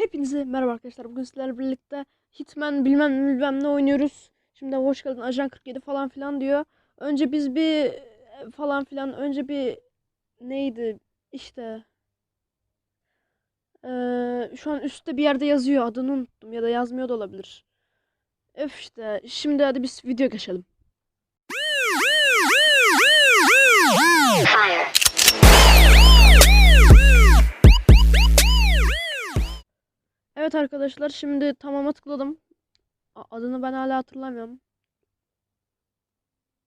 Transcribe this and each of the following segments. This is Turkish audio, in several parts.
Hepinize merhaba arkadaşlar. Bugün sizlerle birlikte Hitman bilmem bilmem ne oynuyoruz. Şimdi hoş geldin Ajan 47 falan filan diyor. Önce biz bir e, falan filan önce bir neydi işte Eee, şu an üstte bir yerde yazıyor adını unuttum ya da yazmıyor da olabilir. Öf işte şimdi hadi biz video geçelim. Fire. Evet arkadaşlar şimdi tamama tıkladım. Adını ben hala hatırlamıyorum.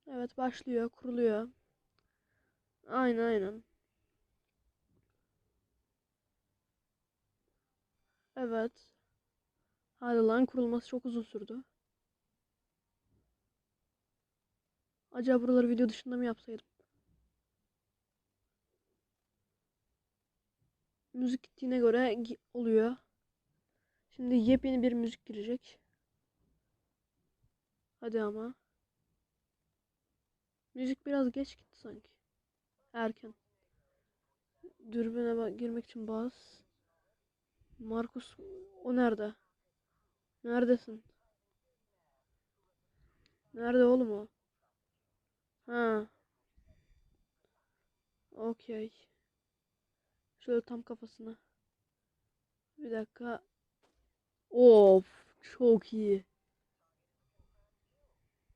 Evet başlıyor, kuruluyor. Aynen aynen. Evet. Hadi lan kurulması çok uzun sürdü. Acaba buraları video dışında mı yapsaydım? Müzik gittiğine göre oluyor. Şimdi yepyeni bir müzik girecek. Hadi ama. Müzik biraz geç gitti sanki. Erken. Dürbüne girmek için bas. Markus o nerede? Neredesin? Nerede oğlum o? Ha. Okey. Şöyle tam kafasına. Bir dakika. Of, çok iyi.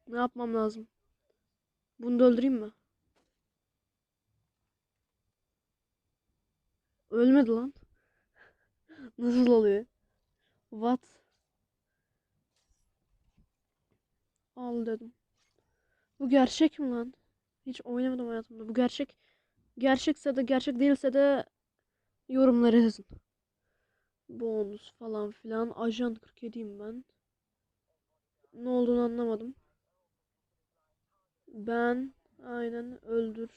Ne yapmam lazım? Bunu da öldüreyim mi? Ölmedi lan. Nasıl oluyor? What? Al dedim. Bu gerçek mi lan? Hiç oynamadım hayatımda. Bu gerçek. Gerçekse de gerçek değilse de yorumlara yazın. Bonus falan filan. Ajan 47'yim ben. Ne olduğunu anlamadım. Ben aynen öldür.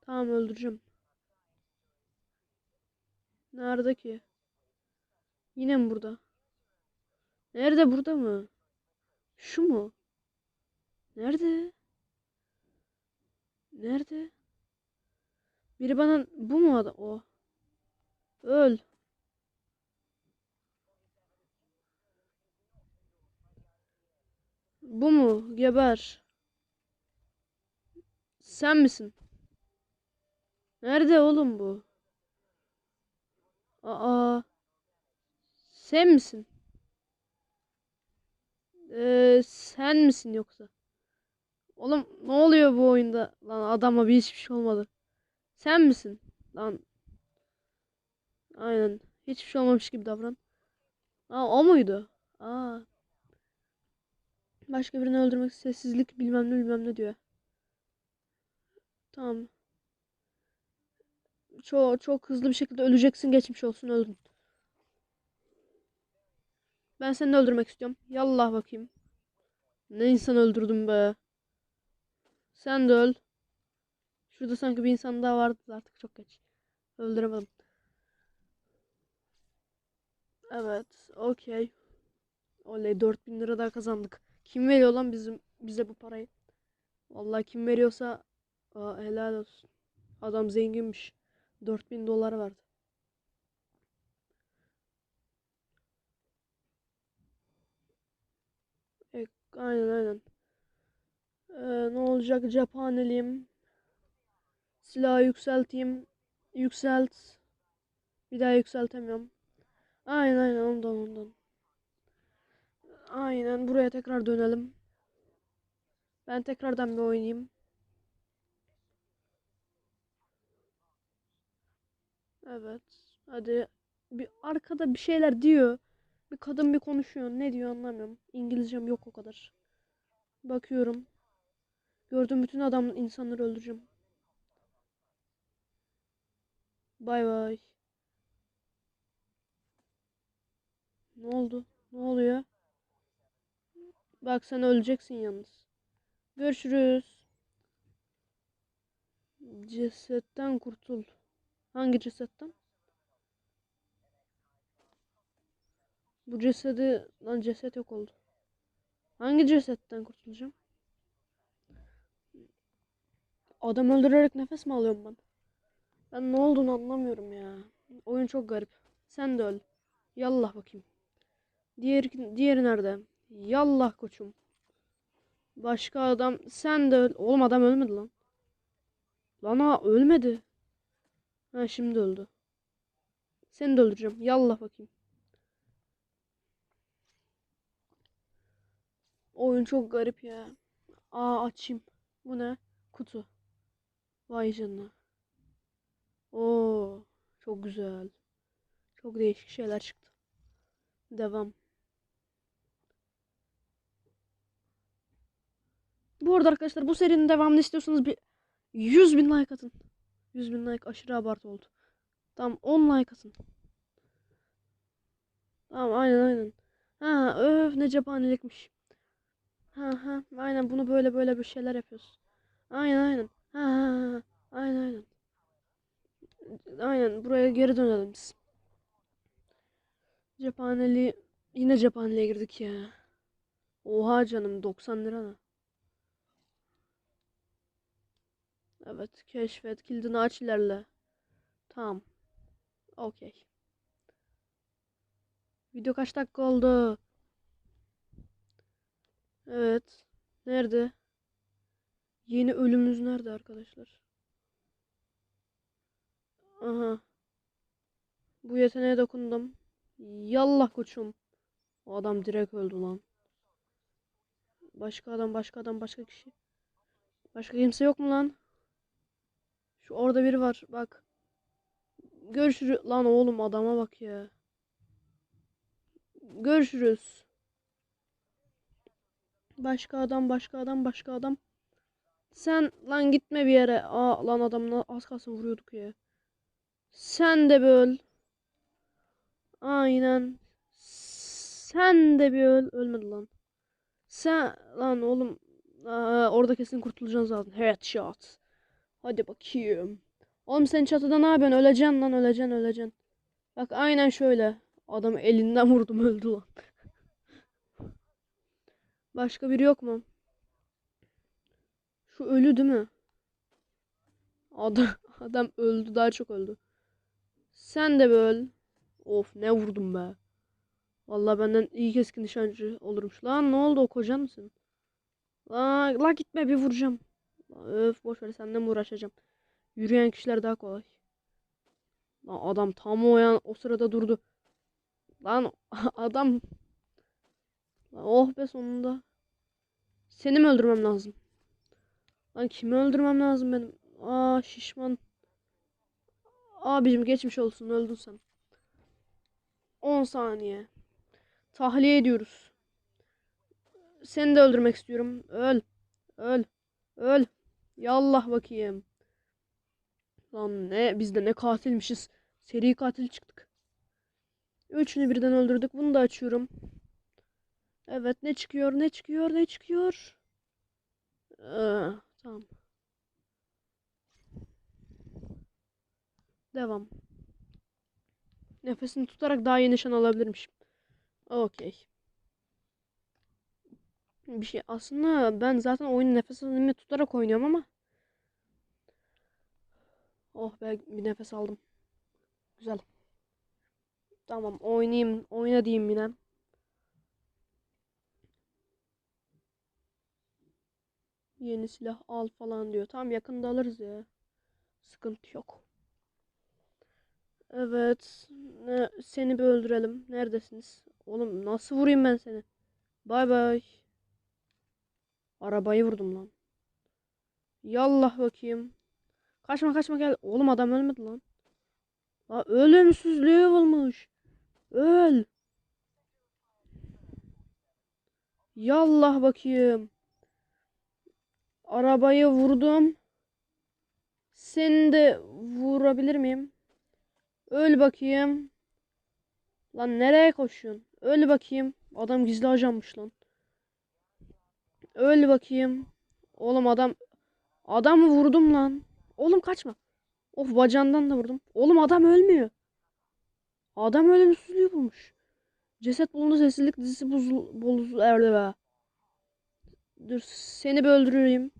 Tamam öldüreceğim. Nerede ki? Yine mi burada? Nerede burada mı? Şu mu? Nerede? Nerede? Biri bana bu mu adam? O. Öl. Bu mu? Geber. Sen misin? Nerede oğlum bu? Aa. Sen misin? Ee, sen misin yoksa? Oğlum ne oluyor bu oyunda? Lan adama bir hiçbir şey olmadı. Sen misin? Lan. Aynen. Hiçbir şey olmamış gibi davran. Aa o muydu? Aa. Başka birini öldürmek sessizlik bilmem ne bilmem ne diyor. Tamam. Çok çok hızlı bir şekilde öleceksin geçmiş olsun öldün. Ben seni öldürmek istiyorum. Yallah bakayım. Ne insan öldürdüm be. Sen de öl. Şurada sanki bir insan daha vardı artık çok geç. Öldüremedim. Evet. Okey. Oley 4000 lira daha kazandık. Kim veriyor lan bizim bize bu parayı? Vallahi kim veriyorsa aa, helal olsun. Adam zenginmiş. 4000 dolar verdi. E, aynen aynen. Ee, ne olacak? Cephaneliyim. Silahı yükselteyim. Yükselt. Bir daha yükseltemiyorum. Aynen aynen ondan ondan. Aynen buraya tekrar dönelim. Ben tekrardan bir oynayayım. Evet. Hadi. Bir arkada bir şeyler diyor. Bir kadın bir konuşuyor. Ne diyor anlamıyorum. İngilizcem yok o kadar. Bakıyorum. Gördüğüm bütün adam insanları öldüreceğim. Bay bay. Ne oldu? Ne oluyor? Bak sen öleceksin yalnız. Görüşürüz. Cesetten kurtul. Hangi cesetten? Bu cesedi... Lan ceset yok oldu. Hangi cesetten kurtulacağım? Adam öldürerek nefes mi alıyorum ben? Ben ne olduğunu anlamıyorum ya. Oyun çok garip. Sen de öl. Yallah bakayım. Diğer diğeri nerede? Yallah koçum. Başka adam sen de öl. Oğlum adam ölmedi lan. Lan ha ölmedi. Ha şimdi öldü. Seni de öldüreceğim. Yallah bakayım. Oyun çok garip ya. Aa açayım. Bu ne? Kutu. Vay canına. Oo, çok güzel. Çok değişik şeyler çıktı. Devam. Bu arada arkadaşlar bu serinin devamını istiyorsanız bir 100 bin like atın. 100 bin like aşırı abartı oldu. Tamam 10 like atın. Tamam aynen aynen. Ha öf ne cephanelikmiş. Ha ha aynen bunu böyle böyle bir şeyler yapıyoruz. Aynen aynen. Ha ha ha. Aynen aynen. Aynen buraya geri dönelim biz. Cephaneli yine cephaneliğe girdik ya. Oha canım 90 lira ne? Evet keşfet kilidini aç ilerle. Tamam. Okey. Video kaç dakika oldu? Evet. Nerede? Yeni ölümümüz nerede arkadaşlar? Aha. Bu yeteneğe dokundum. Yallah koçum. O adam direkt öldü lan. Başka adam, başka adam, başka kişi. Başka kimse yok mu lan? Şu orada biri var. Bak. Görüşürüz. Lan oğlum adama bak ya. Görüşürüz. Başka adam, başka adam, başka adam. Sen lan gitme bir yere. Aa lan adamla az kalsın vuruyorduk ya. Sen de bir öl. Aynen. Sen de bir öl. Ölmedi lan. Sen lan oğlum. Aa, orada kesin kurtulacaksın zaten. Headshot. Hadi bakayım. Oğlum sen çatıda ne yapıyorsun? Öleceksin lan öleceksin öleceksin. Bak aynen şöyle. Adamı elinden vurdum öldü lan. Başka biri yok mu? Şu ölü değil mi? Adam, adam öldü daha çok öldü. Sen de böyle. Of ne vurdum be. Vallahi benden iyi keskin nişancı olurmuş. Lan ne oldu o kocan mısın? La, la gitme bir vuracağım. Öf boş ver senden mi uğraşacağım. Yürüyen kişiler daha kolay. Lan adam tam o yan o sırada durdu. Lan adam. Lan, oh be sonunda. Seni mi öldürmem lazım? Lan kimi öldürmem lazım benim? Aa şişman. Abicim geçmiş olsun öldün sen. 10 saniye. Tahliye ediyoruz. Seni de öldürmek istiyorum. Öl. Öl. Öl. Yallah bakayım. Lan ne biz de ne katilmişiz. Seri katil çıktık. Üçünü birden öldürdük. Bunu da açıyorum. Evet ne çıkıyor ne çıkıyor ne çıkıyor. Ee, tamam. Devam. Nefesini tutarak daha iyi nişan alabilirmişim. Okey. Bir şey aslında ben zaten oyunu nefes alımı tutarak oynuyorum ama. Oh be bir nefes aldım. Güzel. Tamam oynayayım. Oyna diyeyim yine. Yeni silah al falan diyor. Tamam yakında alırız ya. Sıkıntı yok. Evet. Ne, seni bir öldürelim. Neredesiniz? Oğlum nasıl vurayım ben seni? Bay bay. Arabayı vurdum lan. Yallah bakayım. Kaçma kaçma gel. Oğlum adam ölmedi lan. La ölümsüzlüğü bulmuş. Öl. Yallah bakayım. Arabayı vurdum. Seni de vurabilir miyim? Öl bakayım. Lan nereye koşuyorsun? Öl bakayım. Adam gizli ajanmış lan. Öl bakayım. Oğlum adam adamı vurdum lan. Oğlum kaçma. Of bacağından da vurdum. Oğlum adam ölmüyor. Adam ölümsüzlüğü bulmuş. Ceset bulundu sessizlik dizisi buzul bozul be. Dur seni bir öldüreyim.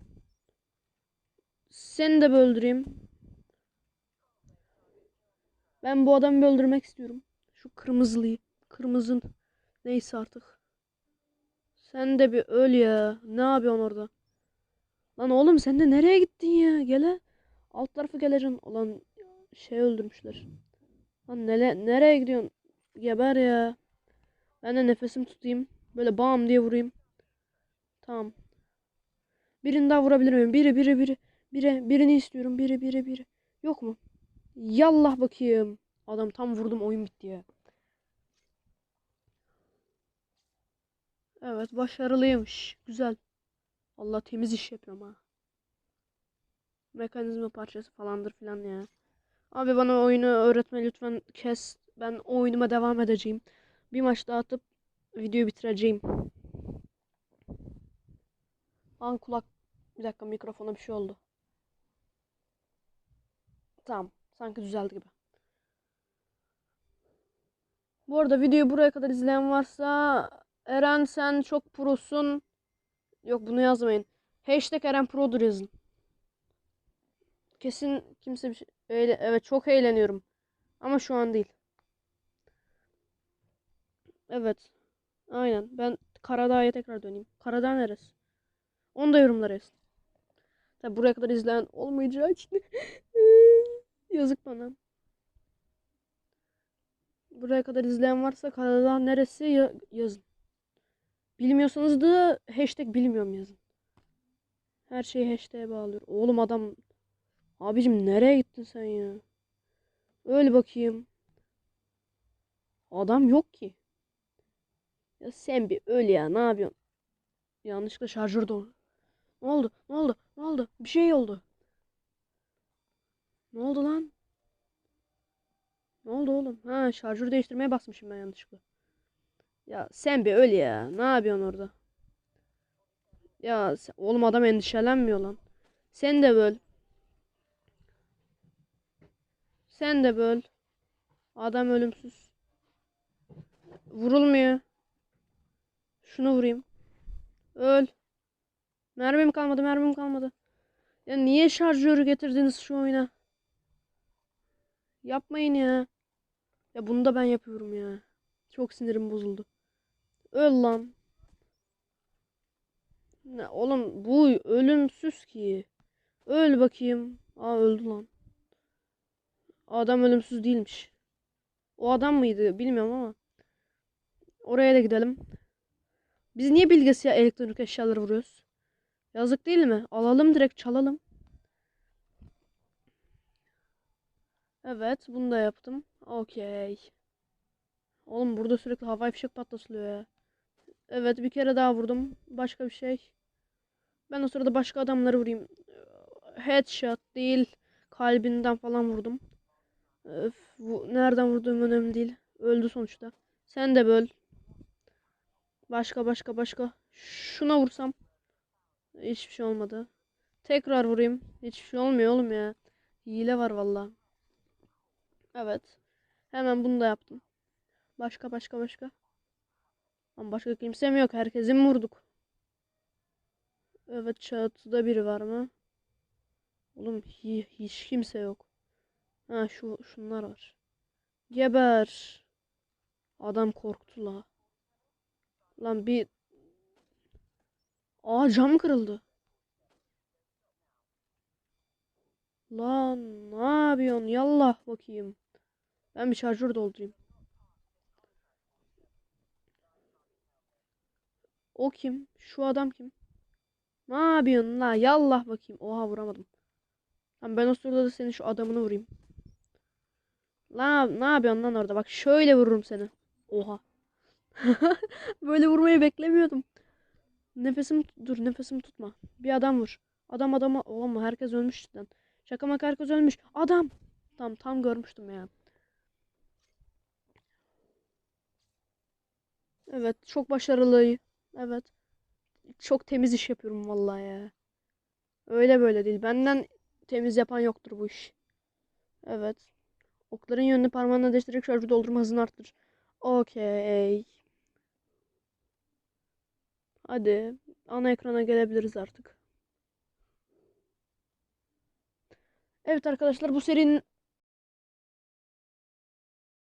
Seni de bir öldüreyim. Ben bu adamı bir öldürmek istiyorum. Şu kırmızılıyı. Kırmızın. Neyse artık. Sen de bir öl ya. Ne yapıyorsun orada? Lan oğlum sen de nereye gittin ya? Gele. Alt tarafı geleceksin. Ulan şey öldürmüşler. Lan nere nereye gidiyorsun? Geber ya. Ben de nefesim tutayım. Böyle bam diye vurayım. Tamam. Birini daha vurabilir miyim? Biri biri biri. Biri birini istiyorum. Biri biri biri. Yok mu? Yallah bakayım. Adam tam vurdum oyun bitti ya. Evet başarılıymış. Güzel. Allah temiz iş yapıyorum ha. Mekanizma parçası falandır filan ya. Abi bana oyunu öğretme lütfen kes. Ben oyunuma devam edeceğim. Bir maç daha atıp videoyu bitireceğim. Lan kulak bir dakika mikrofona bir şey oldu. Tamam. Sanki düzeldi gibi. Bu arada videoyu buraya kadar izleyen varsa Eren sen çok prosun. Yok bunu yazmayın. Hashtag Eren Pro'dur yazın. Kesin kimse bir şey... Eğle- evet çok eğleniyorum. Ama şu an değil. Evet. Aynen. Ben Karadağ'a tekrar döneyim. Karadağ neresi? Onu da yorumlara yazın. Tabi buraya kadar izleyen olmayacağı için yazık bana. Buraya kadar izleyen varsa Karadağ neresi ya- yazın. Bilmiyorsanız da hashtag bilmiyorum yazın. Her şeyi hashtag'e bağlıyor. Oğlum adam Abicim nereye gittin sen ya? Öyle bakayım. Adam yok ki. Ya sen bir öl ya ne yapıyorsun? Yanlışlıkla şarjör dolu. Ne oldu? Ne oldu? Ne oldu? Bir şey oldu. Ne oldu lan? Ne oldu oğlum? Ha şarjör değiştirmeye basmışım ben yanlışlıkla. Ya sen bir öl ya. Ne yapıyorsun orada? Ya oğlum adam endişelenmiyor lan. Sen de böl. Sen de böl. Adam ölümsüz. Vurulmuyor. Şunu vurayım. Öl. Mermim kalmadı, mermim kalmadı. Ya niye şarjörü getirdiniz şu oyuna? Yapmayın ya. Ya bunu da ben yapıyorum ya. Çok sinirim bozuldu. Öl lan. Ne oğlum bu ölümsüz ki. Öl bakayım. Aa öldü lan. Adam ölümsüz değilmiş. O adam mıydı bilmiyorum ama. Oraya da gidelim. Biz niye bilgisayar elektronik eşyaları vuruyoruz? Yazık değil mi? Alalım direkt çalalım. Evet bunu da yaptım. Okey. Oğlum burada sürekli havai fişek patlatılıyor ya. Evet bir kere daha vurdum. Başka bir şey. Ben o sırada başka adamları vurayım. Headshot değil. Kalbinden falan vurdum. Öf, bu, nereden vurduğum önemli değil. Öldü sonuçta. Sen de böl. Başka başka başka. Şuna vursam. Hiçbir şey olmadı. Tekrar vurayım. Hiçbir şey olmuyor oğlum ya. Hile var valla. Evet. Hemen bunu da yaptım. Başka başka başka. Ama başka kimsem yok. Herkesi mi vurduk? Evet çatıda biri var mı? Oğlum hi- hiç kimse yok. Ha şu şunlar var. Geber. Adam korktu la. Lan bir Aa cam kırıldı. Lan ne yapıyorsun? Yallah bakayım. Ben bir şarjör doldurayım. O kim? Şu adam kim? Ne yapıyorsun la? Yallah bakayım. Oha vuramadım. Tamam ben o sırada da senin şu adamını vurayım. La ne yapıyorsun lan orada? Bak şöyle vururum seni. Oha. Böyle vurmayı beklemiyordum. Nefesim dur nefesimi tutma. Bir adam vur. Adam adama oğlum herkes ölmüş cidden. Şaka maka herkes ölmüş. Adam. Tam tam görmüştüm ya. Evet çok başarılı. Evet. Çok temiz iş yapıyorum vallahi ya. Öyle böyle değil. Benden temiz yapan yoktur bu iş. Evet. Okların yönünü parmağınla değiştirerek şarjı doldurma hızını arttır. Okey. Hadi. Ana ekrana gelebiliriz artık. Evet arkadaşlar bu serinin